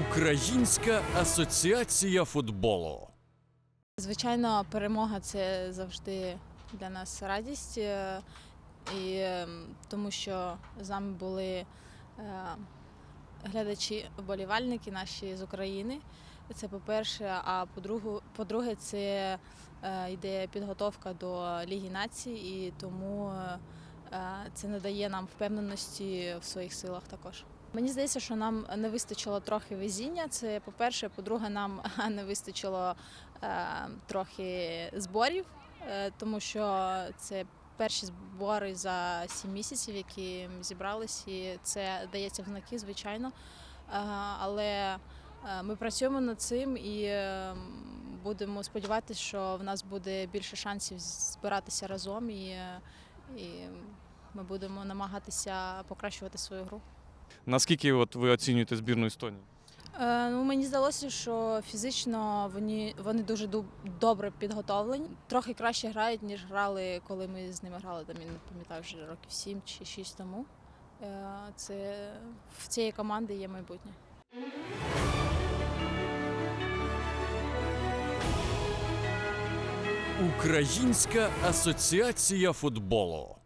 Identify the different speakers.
Speaker 1: Українська асоціація футболу.
Speaker 2: Звичайно, перемога це завжди для нас радість, е, і тому що з нами були е, глядачі, вболівальники наші з України. Це по-перше, а по-друге, по-друге, це е, йде підготовка до Ліги націй, і тому це надає нам впевненості в своїх силах також. Мені здається, що нам не вистачило трохи везіння. Це по-перше, по-друге, нам не вистачило е, трохи зборів, е, тому що це перші збори за сім місяців, які ми зібрались, і це дається в знаки, звичайно. Е, але е, ми працюємо над цим і е, будемо сподіватися, що в нас буде більше шансів збиратися разом і, е, і ми будемо намагатися покращувати свою гру.
Speaker 3: Наскільки от ви оцінюєте збірну Естонії?
Speaker 2: Е, ну, мені здалося, що фізично вони, вони дуже добре підготовлені. Трохи краще грають, ніж грали, коли ми з ними грали. Там, я не пам'ятаю, вже років 7 чи 6 тому. Е, це в цієї команди є майбутнє.
Speaker 1: Українська асоціація футболу.